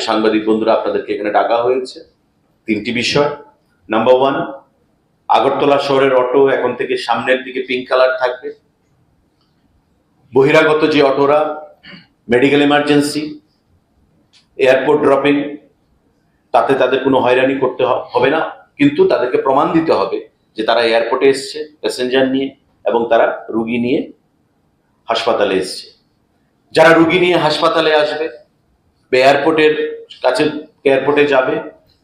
সাংবাদিক বন্ধুরা আপনাদেরকে এখানে ডাকা হয়েছে। তিনটি বিষয়। নাম্বার ওয়ান আগরতলা শহরের অটো এখন থেকে সামনের দিকে পিঙ্ক কালার থাকবে। বহিরাগত যে অটোরা মেডিকেল এমার্জেন্সি এয়ারপোর্ট ড্রপিং তাতে তাদের কোনো হয়রানি করতে হবে না। কিন্তু তাদেরকে প্রমাণ দিতে হবে যে তারা এয়ারপোর্টে এসছে প্যাসেঞ্জার নিয়ে, এবং তারা রুগী নিয়ে হাসপাতালে এসছে। যারা রুগী নিয়ে হাসপাতালে আসবে এয়ারপোর্টের কাছে এয়ারপোর্টে যাবে,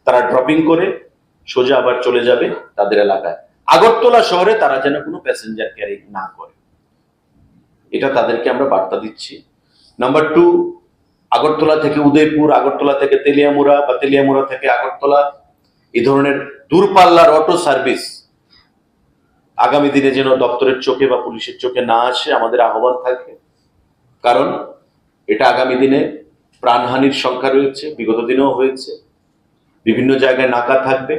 তারা ড্রপিং করে সোজা আবার চলে যাবে তাদের এলাকায়। আগরতলা শহরে তারা যেন কোনো প্যাসেঞ্জার ক্যারি না করে। এটা তাদেরকে আমরা বার্তা দিচ্ছি। নাম্বার টু আগরতলা থেকে উদয়পুর, আগরতলা থেকে তেলিয়ামুড়া বা তেলিয়ামুড়া থেকে আগরতলা, এই ধরনের দূরপাল্লার অটো সার্ভিস আগামী দিনে যেন দপ্তরের চোখে বা পুলিশের চোখে না আসে, আমাদের আহ্বান থাকে কারণ এটা আগামী দিনে প্রাণহানির সংখ্যা রয়েছে, বিগত দিনেও হয়েছে। বিভিন্ন জায়গায় নাকা থাকবে,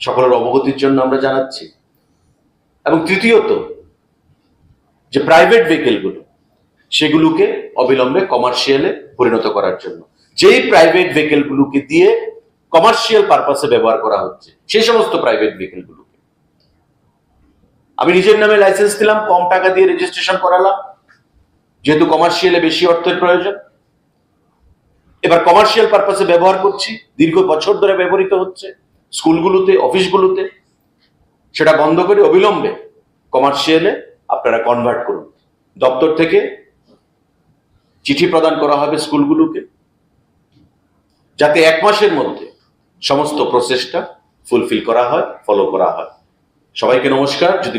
সকলের অবগতির জন্য আমরা জানাচ্ছি। এবং তৃতীয়ত, যে প্রাইভেট ভেহিকেলগুলো সেগুলোকে অবিলম্বে কমার্শিয়ালে পরিণত করার জন্য। যেই প্রাইভেট ভেহিকেলগুলোকে দিয়ে কমার্শিয়াল পারপাসে ব্যবহার করা হচ্ছে সেই সমস্ত প্রাইভেট ভেহিকেলগুলোকে আমি নিজের নামে লাইসেন্স দিলাম, কম টাকা দিয়ে রেজিস্ট্রেশন করালাম। যেহেতু কমার্শিয়ালে বেশি অর্থের প্রয়োজন এবার কমার্শিয়াল পারপাসে ব্যবহার করছি, দীর্ঘ বছর ধরে ব্যবহৃত হচ্ছে, স্কুলগুলোতে, অফিসগুলোতে। সেটা বন্ধ করে অবিলম্বে কমার্শিয়ালে আপনারা কনভার্ট করুন। দপ্তর থেকে চিঠি প্রদান করা হবে স্কুলগুলোকে, যাতে এক মাসের মধ্যে সমস্ত প্রসেসটা ফুলফিল করা হয় ফলো করা হয়। সবাইকে নমস্কার, যদি